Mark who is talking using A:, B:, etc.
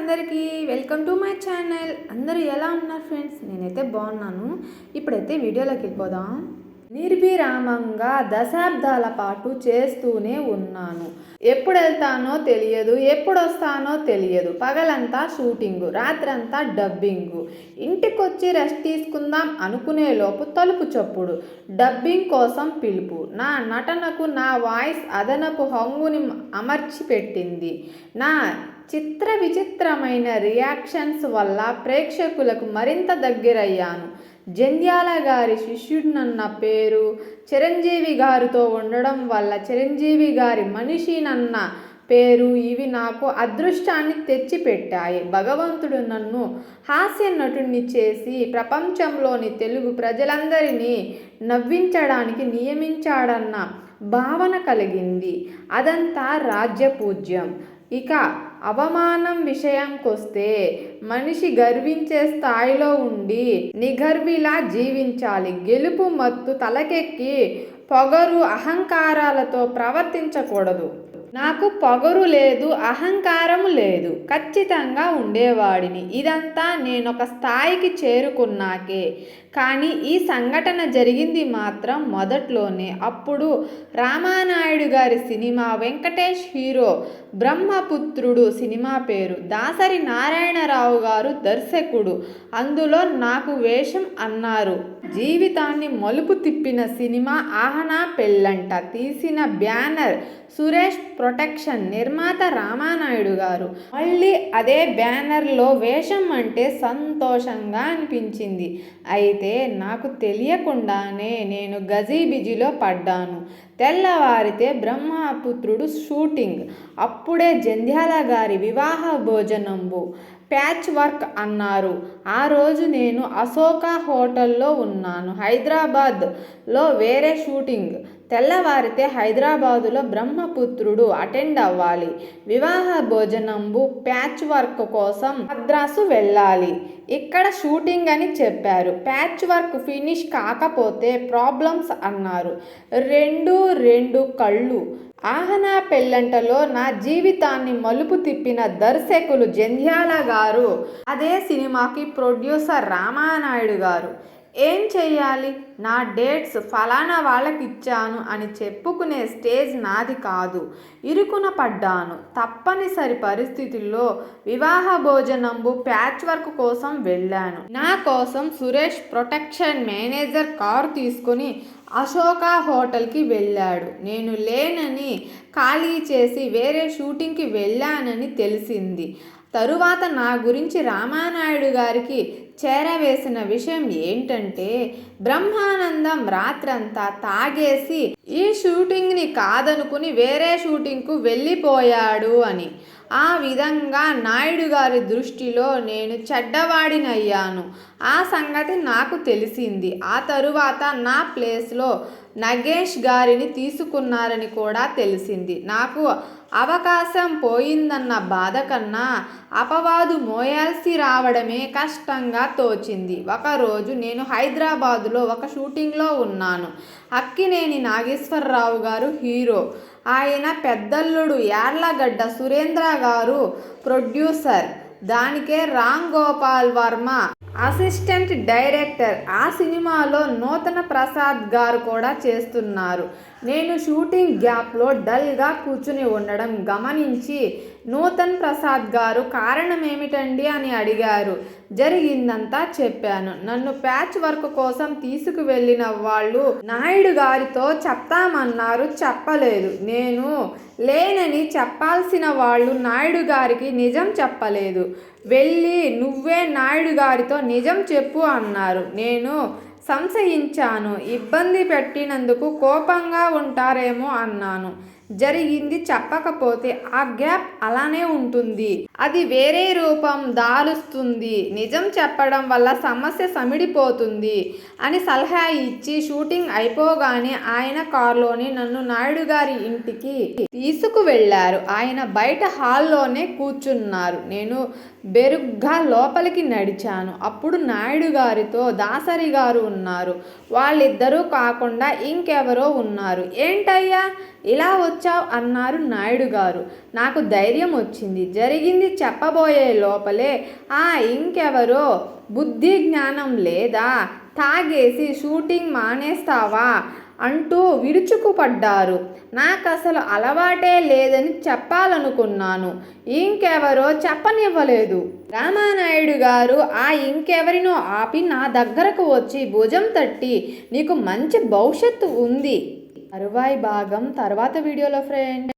A: అందరికీ welcome to my channel. అందరూ ఎలా ఉన్నారు ఫ్రెండ్స్? నేనైతే బాగున్నాను. ఇప్పుడైతే వీడియోలోకి వెళ్ళిపోదాం. నిర్విరామంగా దశాబ్దాల పాటు చేస్తూనే ఉన్నాను. ఎప్పుడు వెళ్తానో తెలియదు ఎప్పుడు వస్తానో తెలియదు. పగలంతా షూటింగు రాత్రంతా డబ్బింగు. ఇంటికొచ్చి రెస్ట్ తీసుకుందాం అనుకునే లోపు తలుపు చప్పుడు డబ్బింగ్ కోసం పిలుపు. నా నటనకు నా వాయిస్ అదనపు హంగుని అమర్చి పెట్టింది నా చిత్ర విచిత్రమైన రియాక్షన్స్ వల్ల ప్రేక్షకులకు మరింత దగ్గరయ్యాను. జంధ్యాల గారి శిష్యుడినన్న పేరు చిరంజీవి గారితో ఉండడం వల్ల చిరంజీవి గారి మనిషినన్న పేరు ఇవి నాకు అదృష్టాన్ని తెచ్చిపెట్టాయి. భగవంతుడు నన్ను హాస్య నటుడిని చేసి ప్రపంచంలోని తెలుగు ప్రజలందరినీ నవ్వించడానికి నియమించాడన్న భావన కలిగింది. అదంతా రాజ్యపూజ్యం ఇక అవమానం విషయంకొస్తే మనిషి గర్వించే స్థాయిలో ఉండి నిగర్విలా జీవించాలి. గెలుపు మత్తు తలకెక్కి పొగరు అహంకారాలతో ప్రవర్తించకూడదు. నాకు పొగరు లేదు అహంకారం లేదు. ఖచ్చితంగా ఉండేవాడిని. ఇదంతా నేను ఒక స్థాయికి చేరుకున్నాకే కానీ ఈ సంఘటన జరిగింది మాత్రం మొదట్లోనే. అప్పుడు రామానాయుడు గారి cinema Venkatesh hero Brahmaputrudu cinema పేరు దాసరి నారాయణరావు గారు దర్శకుడు. అందులో నాకు వేషం అన్నారు. జీవితాన్ని మలుపు తిప్పిన సినిమా ఆహనా పెళ్ళంట తీసిన బ్యానర్ సురేష్ ప్రొటెక్షన్ నిర్మాత రామానాయుడు గారు. మళ్ళీ అదే బ్యానర్లో వేషం అంటే సంతోషంగా అనిపించింది. అయితే నాకు తెలియకుండానే నేను గజీబిజిలో పడ్డాను. తెల్లవారితే బ్రహ్మపుత్రుడు షూటింగ్. అప్పుడే జంధ్యాల గారి వివాహ భోజనంబు. ప్యాచ్ వర్క్ అన్నారు. ఆ రోజు నేను అశోక హోటల్లో ఉన్నాను. హైదరాబాద్లో వేరే షూటింగ్. తెల్లవారితే హైదరాబాదులో బ్రహ్మపుత్రుడు అటెండ్ అవ్వాలి. వివాహ భోజనంబు ప్యాచ్ వర్క్ కోసం మద్రాసు వెళ్ళాలి. ఇక్కడ షూటింగ్ అని చెప్పారు. ప్యాచ్ వర్క్ ఫినిష్ కాకపోతే ప్రాబ్లమ్స్ అన్నారు. రెండు రెండు కళ్ళు. ఆహనా పెళ్ళంటలో నా జీవితాన్ని మలుపు తిప్పిన దర్శకులు జంధ్యాల గారు అదే సినిమాకి ప్రొడ్యూసర్ రామానాయుడు గారు. ఏం చెయ్యాలి? నా డేట్స్ ఫలానా వాళ్ళకి ఇచ్చాను అని చెప్పుకునే స్టేజ్ నాది కాదు. ఇరుకున పడ్డాను. తప్పనిసరి పరిస్థితుల్లో వివాహ భోజనంబు ప్యాచ్ వర్క్ కోసం వెళ్ళాను. నా కోసం సురేష్ ప్రొటెక్షన్ మేనేజర్ కారు తీసుకుని అశోక హోటల్కి వెళ్ళాడు. నేను లేనని ఖాళీ చేసి వేరే షూటింగ్కి వెళ్ళానని తెలిసింది. తరువాత నా గురించి రామానాయుడు గారికి చేరవేసిన విషయం ఏంటంటే బ్రహ్మానందం రాత్రంతా తాగేసి ఈ షూటింగ్ని కాదనుకుని వేరే షూటింగ్కు వెళ్ళిపోయాడు అని. ఆ విధంగా నాయుడు గారి దృష్టిలో నేను చెడ్డవాడినయ్యాను. ఆ సంగతి నాకు తెలిసింది. ఆ తరువాత నా ప్లేస్లో నగేష్ గారిని తీసుకున్నారని కూడా తెలిసింది. నాకు అవకాశం పోయిందన్న బాధ కన్నా అపవాదు మోయాల్సి రావడమే కష్టంగా తోచింది. ఒకరోజు నేను హైదరాబాదులో ఒక షూటింగ్లో ఉన్నాను. అక్కినేని నాగేశ్వరరావు గారు హీరో. ఆయన పెద్దల్లుడు యార్లగడ్డ సురేంద్ర గారు ప్రొడ్యూసర్. దానికే రామ్ గోపాల్ వర్మ అసిస్టెంట్ డైరెక్టర్ ఆ సినిమాలో నూతన ప్రసాద్ గారు కూడా చేస్తున్నారు. నేను షూటింగ్ గ్యాప్లో డల్గా కూర్చుని ఉండడం గమనించి నూతన్ ప్రసాద్ గారు కారణం ఏమిటండి అని అడిగారు. జరిగిందంతా చెప్పాను. నన్ను ప్యాచ్ వర్క్ కోసం తీసుకువెళ్ళిన వాళ్ళు నాయుడు గారితో చెప్తామన్నారు చెప్పలేదు. నేను లేనని చెప్పాల్సిన వాళ్ళు నాయుడు గారికి నిజం చెప్పలేదు. వెళ్ళి నువ్వే నాయుడు గారితో నిజం చెప్పు అన్నారు. నేను సంశయించాను. ఇబ్బంది పెట్టినందుకు కోపంగా ఉంటారేమో అన్నాను. జరిగింది చెప్పకపోతే ఆ గ్యాప్ అలానే ఉంటుంది. అది వేరే రూపం దాలుస్తుంది. నిజం చెప్పడం వల్ల సమస్య సమిడిపోతుంది అని సలహా ఇచ్చి షూటింగ్ అయిపోగానే ఆయన కారులోని నన్ను నాయుడు గారి ఇంటికి తీసుకువెళ్ళారు. ఆయన బయట హాల్లోనే కూర్చున్నారు. నేను బెరుగ్గా లోపలికి నడిచాను. అప్పుడు నాయుడు గారితో దాసరి గారు ఉన్నారు. వాళ్ళిద్దరూ కాకుండా ఇంకెవరో ఉన్నారు. ఏంటయ్యా? ఇలా వచ్చావు అన్నారు నాయుడు గారు. నాకు ధైర్యం వచ్చింది. జరిగింది చెప్పబోయే లోపలే. ఆ ఇంకెవరో? బుద్ధి జ్ఞానం లేదా? తాగేసి షూటింగ్ మానేస్తావా? అంటూ విరుచుకుపడ్డారు. నాకు అసలు అలవాటే లేదని చెప్పాలనుకున్నాను. ఇంకెవరో చెప్పనివ్వలేదు. రామానాయుడు గారు ఆ ఇంకెవరినో ఆపి నా దగ్గరకు వచ్చి భుజం తట్టి నీకు మంచి భవిష్యత్తు ఉంది. అరవై భాగం తర్వాత వీడియోలో ఫ్రెండ్.